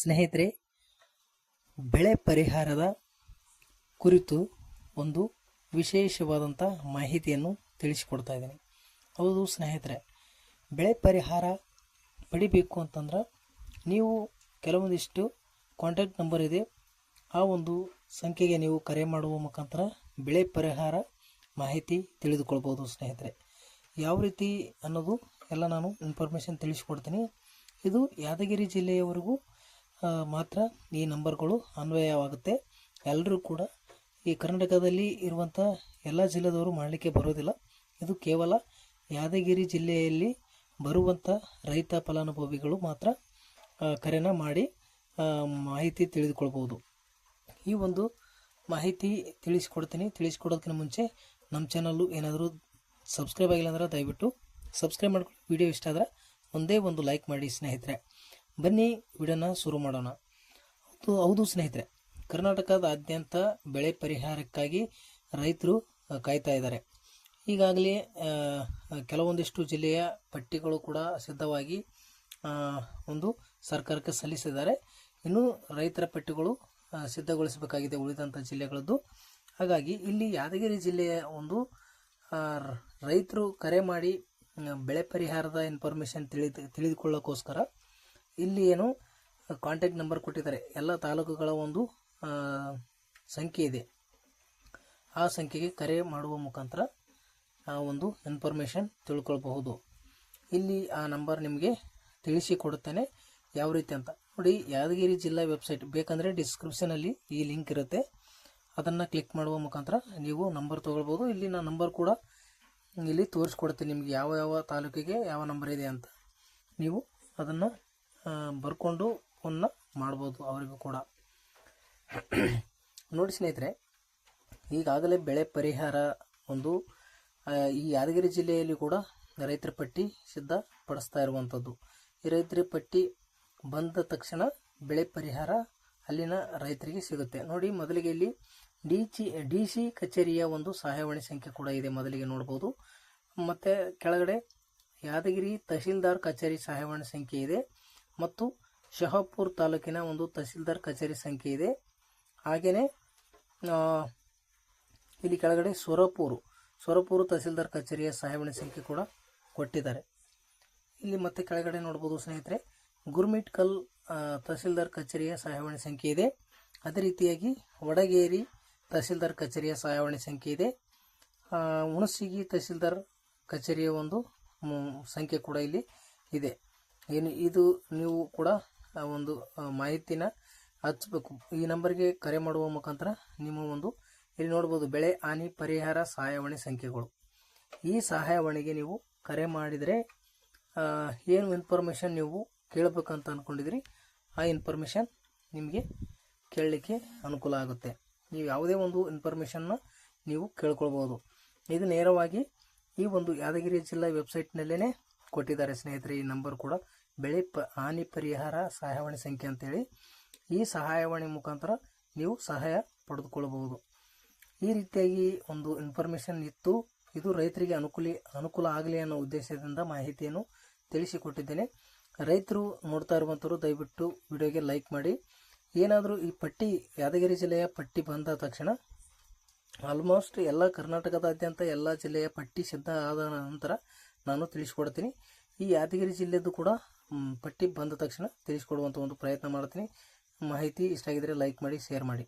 ಸ್ನೇಹಿತರೆ, ಬೆಳೆ ಪರಿಹಾರದ ಕುರಿತು ಒಂದು ವಿಶೇಷವಾದಂಥ ಮಾಹಿತಿಯನ್ನು ತಿಳಿಸಿಕೊಡ್ತಾ ಇದ್ದೀನಿ. ಹೌದು ಸ್ನೇಹಿತರೆ, ಬೆಳೆ ಪರಿಹಾರ ಪಡಿಬೇಕು ಅಂತಂದ್ರೆ ನೀವು ಕೆಲವೊಂದಿಷ್ಟು ಕಾಂಟ್ಯಾಕ್ಟ್ ನಂಬರ್ ಇದೆ. ಆ ಒಂದು ಸಂಖ್ಯೆಗೆ ನೀವು ಕರೆ ಮಾಡುವ ಮುಖಾಂತರ ಬೆಳೆ ಪರಿಹಾರ ಮಾಹಿತಿ ತಿಳಿದುಕೊಳ್ಬೋದು ಸ್ನೇಹಿತರೆ. ಯಾವ ರೀತಿ ಅನ್ನೋದು ಎಲ್ಲ ನಾನು ಇನ್ಫಾರ್ಮೇಷನ್ ತಿಳಿಸ್ಕೊಡ್ತೀನಿ. ಇದು ಯಾದಗಿರಿ ಜಿಲ್ಲೆಯವರೆಗೂ ಮಾತ್ರ ಈ ನಂಬರ್ಗಳು ಅನ್ವಯವಾಗುತ್ತೆ. ಎಲ್ಲರೂ ಕೂಡ ಈ ಕರ್ನಾಟಕದಲ್ಲಿ ಇರುವಂಥ ಎಲ್ಲ ಜಿಲ್ಲೆದವರು ಮಾಡಲಿಕ್ಕೆ ಬರೋದಿಲ್ಲ. ಇದು ಕೇವಲ ಯಾದಗಿರಿ ಜಿಲ್ಲೆಯಲ್ಲಿ ಬರುವಂಥ ರೈತ ಫಲಾನುಭವಿಗಳು ಮಾತ್ರ ಕರೆನ ಮಾಡಿ ಮಾಹಿತಿ ತಿಳಿದುಕೊಳ್ಬೋದು ಈ ಒಂದು ಮಾಹಿತಿ ತಿಳಿಸ್ಕೊಡ್ತೀನಿ. ತಿಳಿಸ್ಕೊಡೋದಕ್ಕಿಂತ ಮುಂಚೆ ನಮ್ಮ ಚಾನಲ್ಲು ಏನಾದರೂ ಸಬ್ಸ್ಕ್ರೈಬ್ ಆಗಿಲ್ಲ ಅಂದ್ರೆ ದಯವಿಟ್ಟು ಸಬ್ಸ್ಕ್ರೈಬ್ ಮಾಡ್ಕೊಂಡು ವಿಡಿಯೋ ಇಷ್ಟ ಆದರೆ ಒಂದೇ ಒಂದು ಲೈಕ್ ಮಾಡಿ ಸ್ನೇಹಿತರೆ. ಬನ್ನಿ ವಿಡಿಯೋನ ಶುರು ಮಾಡೋಣ. ಹೌದು ಹೌದು ಸ್ನೇಹಿತರೆ ಕರ್ನಾಟಕದಾದ್ಯಂತ ಬೆಳೆ ಪರಿಹಾರಕ್ಕಾಗಿ ರೈತರು ಕಾಯ್ತಾ ಇದ್ದಾರೆ. ಈಗಾಗಲೇ ಕೆಲವೊಂದಿಷ್ಟು ಜಿಲ್ಲೆಯ ಪಟ್ಟಿಗಳು ಕೂಡ ಸಿದ್ಧವಾಗಿ ಒಂದು ಸರ್ಕಾರಕ್ಕೆ ಸಲ್ಲಿಸಿದ್ದಾರೆ. ಇನ್ನು ರೈತರ ಪಟ್ಟಿಗಳು ಸಿದ್ಧಗೊಳಿಸಬೇಕಾಗಿದೆ ಉಳಿದಂಥ ಜಿಲ್ಲೆಗಳದ್ದು. ಹಾಗಾಗಿ ಇಲ್ಲಿ ಯಾದಗಿರಿ ಜಿಲ್ಲೆಯ ಒಂದು ರೈತರು ಕರೆ ಮಾಡಿ ಬೆಳೆ ಪರಿಹಾರದ ಇನ್ಫಾರ್ಮೇಷನ್ ತಿಳಿದು ತಿಳಿದುಕೊಳ್ಳೋಕ್ಕೋಸ್ಕರ ಇಲ್ಲಿ ಏನು ಕಾಂಟ್ಯಾಕ್ಟ್ ನಂಬರ್ ಕೊಟ್ಟಿದ್ದಾರೆ. ಎಲ್ಲ ತಾಲೂಕುಗಳ ಒಂದು ಸಂಖ್ಯೆ ಇದೆ. ಆ ಸಂಖ್ಯೆಗೆ ಕರೆ ಮಾಡುವ ಮುಖಾಂತರ ಆ ಒಂದು ಇನ್ಫಾರ್ಮೇಷನ್ ತಿಳ್ಕೊಳ್ಬಹುದು. ಇಲ್ಲಿ ಆ ನಂಬರ್ ನಿಮಗೆ ತಿಳಿಸಿಕೊಡುತ್ತೇನೆ. ಯಾವ ರೀತಿ ಅಂತ ನೋಡಿ, ಯಾದಗಿರಿ ಜಿಲ್ಲಾ ವೆಬ್ಸೈಟ್ ಬೇಕಂದರೆ ಡಿಸ್ಕ್ರಿಪ್ಷನಲ್ಲಿ ಈ ಲಿಂಕ್ ಇರುತ್ತೆ. ಅದನ್ನು ಕ್ಲಿಕ್ ಮಾಡುವ ಮುಖಾಂತರ ನೀವು ನಂಬರ್ ತೊಗೊಳ್ಬೋದು ಇಲ್ಲಿ ನಾನು ನಂಬರ್ ಕೂಡ ಇಲ್ಲಿ ತೋರಿಸ್ಕೊಡ್ತೀನಿ ನಿಮಗೆ ಯಾವ ಯಾವ ತಾಲೂಕಿಗೆ ಯಾವ ನಂಬರ್ ಇದೆ ಅಂತ. ನೀವು ಅದನ್ನು ಬರ್ಕೊಂಡು ಫೋನ್ನ ಮಾಡ್ಬೋದು ಅವರಿಗೂ ಕೂಡ. ನೋಡಿ ಸ್ನೇಹಿತರೆ, ಈಗಾಗಲೇ ಬೆಳೆ ಪರಿಹಾರ ಒಂದು ಈ ಯಾದಗಿರಿ ಜಿಲ್ಲೆಯಲ್ಲಿ ಕೂಡ ರೈತರ ಪಟ್ಟಿ ಸಿದ್ಧಪಡಿಸ್ತಾ ಇರುವಂಥದ್ದು ಈ ರೈತರ ಪಟ್ಟಿ ಬಂದ ತಕ್ಷಣ ಬೆಳೆ ಪರಿಹಾರ ಅಲ್ಲಿನ ರೈತರಿಗೆ ಸಿಗುತ್ತೆ. ನೋಡಿ, ಮೊದಲಿಗೆ ಇಲ್ಲಿ ಡಿ ಸಿ ಡಿ ಸಿ ಕಚೇರಿಯ ಒಂದು ಸಹಾಯವಾಣಿ ಸಂಖ್ಯೆ ಕೂಡ ಇದೆ ಮೊದಲಿಗೆ ನೋಡ್ಬೋದು. ಮತ್ತು ಕೆಳಗಡೆ ಯಾದಗಿರಿ ತಹಸೀಲ್ದಾರ್ ಕಚೇರಿ ಸಹಾಯವಾಣಿ ಸಂಖ್ಯೆ ಇದೆ. ಮತ್ತು ಶಹಾಪುರ್ ತಾಲೂಕಿನ ಒಂದು ತಹಸೀಲ್ದಾರ್ ಕಚೇರಿ ಸಂಖ್ಯೆ ಇದೆ. ಹಾಗೆಯೇ ಇಲ್ಲಿ ಕೆಳಗಡೆ ಸೊರಪೂರು ಸೊರಪೂರು ತಹಸೀಲ್ದಾರ್ ಕಚೇರಿಯ ಸಹಾಯವಾಣಿ ಸಂಖ್ಯೆ ಕೂಡ ಕೊಟ್ಟಿದ್ದಾರೆ. ಇಲ್ಲಿ ಮತ್ತೆ ಕೆಳಗಡೆ ನೋಡ್ಬೋದು ಸ್ನೇಹಿತರೆ ಗುರ್ಮಿಟ್ ಕಲ್ ತಹಸೀಲ್ದಾರ್ ಕಚೇರಿಯ ಸಹಾಯವಾಣಿ ಸಂಖ್ಯೆ ಇದೆ. ಅದೇ ರೀತಿಯಾಗಿ ವಡಗೇರಿ ತಹಸೀಲ್ದಾರ್ ಕಚೇರಿಯ ಸಹಾಯವಾಣಿ ಸಂಖ್ಯೆ ಇದೆ. ಹುಣಸಿಗಿ ತಹಸೀಲ್ದಾರ್ ಕಚೇರಿಯ ಒಂದು ಸಂಖ್ಯೆ ಕೂಡ ಇಲ್ಲಿ ಇದೆ. ಏನು ಇದು ನೀವು ಕೂಡ ಒಂದು ಮಾಹಿತಿನ ಹಚ್ಚಬೇಕು. ಈ ನಂಬರ್ಗೆ ಕರೆ ಮಾಡುವ ಮುಖಾಂತರ ನಿಮ್ಮ ಒಂದು, ಇಲ್ಲಿ ನೋಡ್ಬೋದು, ಬೆಳೆ ಹಾನಿ ಪರಿಹಾರ ಸಹಾಯವಾಣಿ ಸಂಖ್ಯೆಗಳು. ಈ ಸಹಾಯವಾಣಿಗೆ ನೀವು ಕರೆ ಮಾಡಿದರೆ ಏನು ಇನ್ಫಾರ್ಮೇಷನ್ ನೀವು ಕೇಳಬೇಕಂತ ಅಂದ್ಕೊಂಡಿದ್ರಿ ಆ ಇನ್ಫಾರ್ಮೇಷನ್ ನಿಮಗೆ ಕೇಳಲಿಕ್ಕೆ ಅನುಕೂಲ ಆಗುತ್ತೆ. ನೀವು ಯಾವುದೇ ಒಂದು ಇನ್ಫಾರ್ಮೇಷನ್ನ ನೀವು ಕೇಳ್ಕೊಳ್ಬೋದು. ಇದು ನೇರವಾಗಿ ಈ ಒಂದು ಯಾದಗಿರಿ ಜಿಲ್ಲಾ ವೆಬ್ಸೈಟ್ನಲ್ಲೇ ಕೊಟ್ಟಿದ್ದಾರೆ ಸ್ನೇಹಿತರೆ, ಈ ನಂಬರ್ ಕೂಡ ಬೆಳೆ ಪ, ಹಾನಿ ಪರಿಹಾರ ಸಹಾಯವಾಣಿ ಸಂಖ್ಯೆ ಅಂತೇಳಿ. ಈ ಸಹಾಯವಾಣಿ ಮುಖಾಂತರ ನೀವು ಸಹಾಯ ಪಡೆದುಕೊಳ್ಳಬಹುದು. ಈ ರೀತಿಯಾಗಿ ಒಂದು ಇನ್ಫಾರ್ಮೇಷನ್ ಇತ್ತು. ಇದು ರೈತರಿಗೆ ಅನುಕೂಲ ಅನುಕೂಲ ಆಗಲಿ ಅನ್ನೋ ಉದ್ದೇಶದಿಂದ ಮಾಹಿತಿಯನ್ನು ತಿಳಿಸಿಕೊಟ್ಟಿದ್ದೇನೆ. ರೈತರು ನೋಡ್ತಾ ಇರುವಂಥವ್ರು ದಯವಿಟ್ಟು ವಿಡಿಯೋಗೆ ಲೈಕ್ ಮಾಡಿ. ಏನಾದರೂ ಈ ಪಟ್ಟಿ ಯಾದಗಿರಿ ಜಿಲ್ಲೆಯ ಪಟ್ಟಿ ಬಂದ ತಕ್ಷಣ ಆಲ್ಮೋಸ್ಟ್ ಎಲ್ಲ ಕರ್ನಾಟಕದಾದ್ಯಂತ ಎಲ್ಲ ಜಿಲ್ಲೆಯ ಪಟ್ಟಿ ಸಿದ್ಧ ಆದ ನಂತರ ನಾನು ತಿಳಿಸ್ಕೊಡ್ತೀನಿ. ಈ ಯಾದಗಿರಿ ಜಿಲ್ಲೆದು ಕೂಡ ಪಟ್ಟಿ ಬಂದ ತಕ್ಷಣ ತಿಳಿಸ್ಕೊಡುವಂಥ ಒಂದು ಪ್ರಯತ್ನ ಮಾಡ್ತೀನಿ. ಮಾಹಿತಿ ಇಷ್ಟ ಆಗಿದ್ರೆ ಲೈಕ್ ಮಾಡಿ ಶೇರ್ ಮಾಡಿ.